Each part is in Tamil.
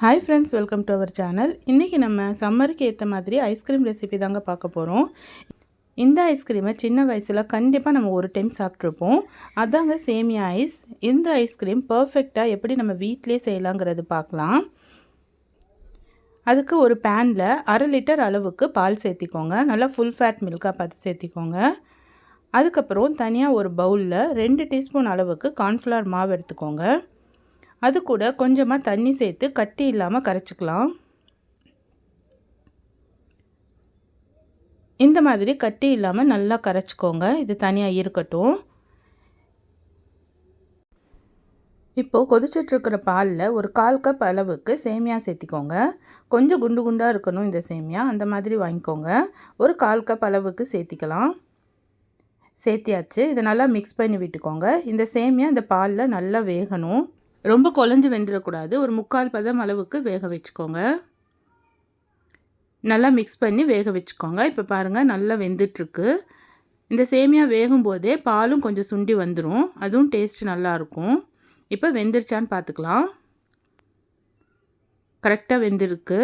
Hi friends welcome to our channel இன்றைக்கி நம்ம சம்மருக்கு ஏற்ற மாதிரி ஐஸ்கிரீம் ரெசிபி தாங்க பார்க்க போகிறோம் இந்த ஐஸ்கிரீமை சின்ன வயசில் கண்டிப்பாக நம்ம ஒரு டைம் சாப்பிட்ருப்போம் அதாங்க சேமியா ஐஸ் இந்த ஐஸ்கிரீம் பர்ஃபெக்டாக எப்படி நம்ம வீட்டிலே செய்யலாங்கிறது பார்க்கலாம். அதுக்கு ஒரு பேனில் அரை லிட்டர் அளவுக்கு பால் சேர்த்திக்கோங்க. நல்லா ஃபுல் ஃபேட் மில்காக பார்த்து சேர்த்திக்கோங்க. அதுக்கப்புறம் தனியாக ஒரு பவுலில் ரெண்டு டீஸ்பூன் அளவுக்கு கார்ன்ஃப்ளவர் மாவு எடுத்துக்கோங்க. அது கூட கொஞ்சமாக தண்ணி சேர்த்து கட்டி இல்லாமல் கரைச்சிக்கலாம். இந்த மாதிரி கட்டி இல்லாமல் நல்லா கரைச்சிக்கோங்க. இது தனியாக இருக்கட்டும். இப்போது கொதிச்சிட்ருக்கிற பாலில் ஒரு கால் கப் அளவுக்கு சேமியா சேர்த்திக்கோங்க. கொஞ்சம் குண்டு குண்டாக இருக்கணும் இந்த சேமியா. அந்த மாதிரி வாங்கிக்கோங்க. ஒரு கால் கப் அளவுக்கு சேர்த்திக்கலாம். சேர்த்தியாச்சு. இதை நல்லா மிக்ஸ் பண்ணி விட்டுக்கோங்க. இந்த சேமியா இந்த பாலில் நல்லா வேகணும். ரொம்ப குழஞ்சி வெந்துடக்கூடாது. ஒரு முக்கால் பதம் அளவுக்கு வேக வச்சுக்கோங்க. நல்லா மிக்ஸ் பண்ணி வேக வச்சுக்கோங்க. இப்போ பாருங்கள் நல்லா வெந்துட்டுருக்கு. இந்த சேமியா வேகும் போதே பாலும் கொஞ்சம் சுண்டி வந்துடும் அதுவும் டேஸ்ட் நல்லாயிருக்கும் இப்போ வெந்துருச்சான்னு பார்த்துக்கலாம் கரெக்டாக வெந்திருக்கு.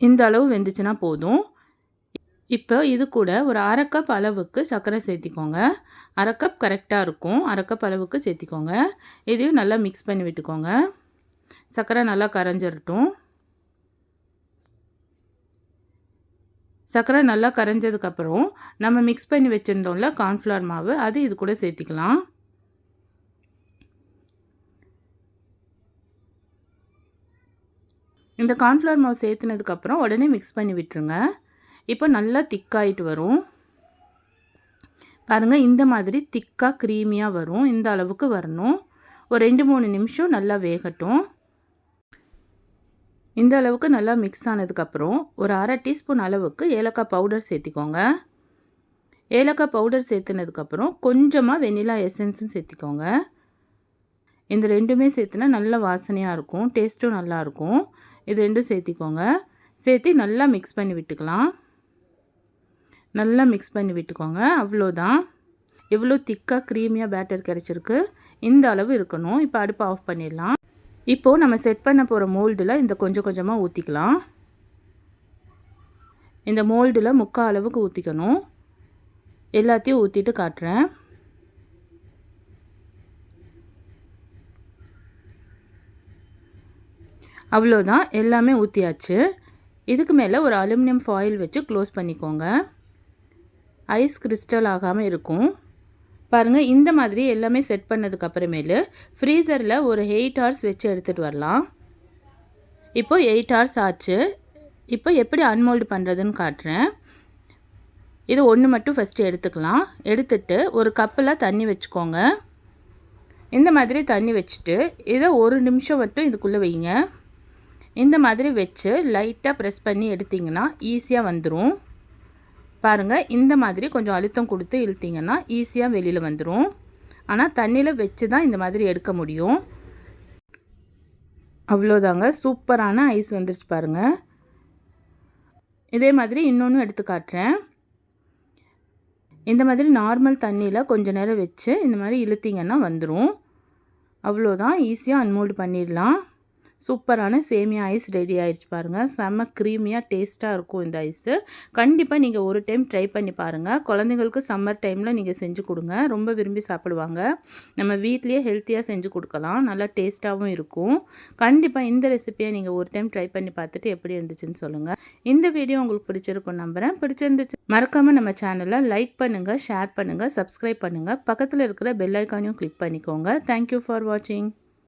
இந்த அளவு வெந்துச்சுன்னா போதும். இப்போ இது கூட ஒரு அரை கப் அளவுக்கு சர்க்கரை சேர்த்திக்கோங்க. அரை கப் கரெக்டாக இருக்கும். அரை கப் அளவுக்கு சேர்த்திக்கோங்க. இதையும் நல்லா மிக்ஸ் பண்ணி விட்டுக்கோங்க. சர்க்கரை நல்லா கரைஞ்சிரட்டும். சர்க்கரை நல்லா கரைஞ்சதுக்கப்புறம் நம்ம மிக்ஸ் பண்ணி வச்சுருந்தோம்ல கார்ன்ஃப்ளவர் மாவு அது இது கூட சேர்த்திக்கலாம். இந்த கார்ன்ஃப்ளவர் மாவு சேர்த்துனதுக்கப்புறம் உடனே மிக்ஸ் பண்ணி விட்டுருங்க. இப்போ நல்லா திக்காயிட்டு வரும். பாருங்கள் இந்த மாதிரி திக்காக க்ரீமியாக வரும். இந்த அளவுக்கு வரணும். ஒரு ரெண்டு மூணு நிமிஷம் நல்லா வேகட்டும். இந்த அளவுக்கு நல்லா மிக்ஸ் ஆனதுக்கப்புறம் ஒரு அரை டீஸ்பூன் அளவுக்கு ஏலக்காய் பவுடர் சேர்த்திக்கோங்க. ஏலக்காய் பவுடர் சேர்த்துனதுக்கப்புறம் கொஞ்சமாக வெனிலா எசன்ஸும் சேர்த்திக்கோங்க. இந்த ரெண்டுமே சேர்த்துனா நல்ல வாசனையாக இருக்கும் டேஸ்ட்டும் நல்லாயிருக்கும் இது ரெண்டும் சேர்த்திக்கோங்க. சேர்த்து நல்லா மிக்ஸ் பண்ணி விட்டுக்கலாம். நல்லா மிக்ஸ் பண்ணி விட்டுக்கோங்க. அவ்வளோதான். எவ்வளோ திக்காக க்ரீமியாக பேட்டர் கிடச்சிருக்கு. இந்த அளவு இருக்கணும். இப்போ அடுப்பை ஆஃப் பண்ணிடலாம். இப்போது நம்ம செட் பண்ண போகிற மோல்டில் இந்த கொஞ்சம் கொஞ்சமாக ஊற்றிக்கலாம் இந்த மோல்டில் முக்கால் அளவுக்கு ஊற்றிக்கணும் எல்லாத்தையும் ஊற்றிட்டு காட்டுறேன். அவ்வளோதான். எல்லாமே ஊற்றியாச்சு இதுக்கு மேலே ஒரு அலுமினியம் ஃபாயில் வச்சு க்ளோஸ் பண்ணிக்கோங்க. ஐஸ் கிறிஸ்டல் ஆகாமல் இருக்கும். பாருங்கள் இந்த மாதிரி எல்லாமே செட் பண்ணதுக்கப்புறமேலு ஃப்ரீசரில் ஒரு எயிட் ஹவர்ஸ் வச்சு எடுத்துகிட்டு வரலாம். இப்போது எயிட் ஹவர்ஸ் ஆச்சு. இப்போ எப்படி அன்மோல்டு பண்ணுறதுன்னு காட்டுறேன். இது ஒன்று மட்டும் ஃபஸ்ட்டு எடுத்துக்கலாம். எடுத்துட்டு ஒரு கப்பில் தண்ணி வச்சுக்கோங்க. இந்த மாதிரி தண்ணி வச்சுட்டு இதை ஒரு நிமிஷம் மட்டும் இதுக்குள்ளே வைங்க. இந்த மாதிரி வச்சு லைட்டாக ப்ரெஸ் பண்ணி எடுத்திங்கன்னா ஈஸியாக வந்துடும் பாருங்கள் இந்த மாதிரி கொஞ்சம் அழுத்தம் கொடுத்து இழுத்திங்கன்னா ஈஸியாக வெளியில் வந்துடும் ஆனால் தண்ணியில் வச்சு தான் இந்த மாதிரி எடுக்க முடியும். அவ்வளோதாங்க சூப்பரான ஐஸ் வந்துருச்சு பாருங்கள் இதே மாதிரி இன்னொன்று எடுத்து காட்டுறேன். இந்த மாதிரி நார்மல் தண்ணியில் கொஞ்சம் நேரம் வச்சு இந்த மாதிரி இழுத்திங்கன்னா வந்துடும் அவ்வளோதான் ஈஸியாக அன்மோல்டு பண்ணிடலாம். சூப்பரான சேமியா ஐஸ் ரெடி ஆயிடுச்சு பாருங்கள் செம்ம க்ரீமியாக டேஸ்ட்டாக இருக்கும் இந்த ஐஸு. கண்டிப்பாக நீங்கள் ஒரு டைம் ட்ரை பண்ணி பாருங்கள் குழந்தைங்களுக்கு சம்மர் டைமில் நீங்கள் செஞ்சு கொடுங்க. ரொம்ப விரும்பி சாப்பிடுவாங்க. நம்ம வீட்லேயே ஹெல்த்தியாக செஞ்சு கொடுக்கலாம். நல்லா டேஸ்ட்டாகவும் இருக்கும். கண்டிப்பாக இந்த ரெசிப்பியை நீங்கள் ஒரு டைம் ட்ரை பண்ணி பார்த்துட்டு எப்படி இருந்துச்சுன்னு சொல்லுங்கள் இந்த வீடியோ உங்களுக்கு பிடிச்சிருக்கும் நம்புகிறேன் பிடிச்சிருந்துச்சு மறக்காமல் நம்ம சேனலை லைக் பண்ணுங்கள் ஷேர் பண்ணுங்கள் சப்ஸ்கிரைப் பண்ணுங்கள் பக்கத்தில் இருக்கிற பெல் ஐக்கானையும் கிளிக் பண்ணிக்கோங்க. தேங்க்யூ ஃபார் வாட்சிங்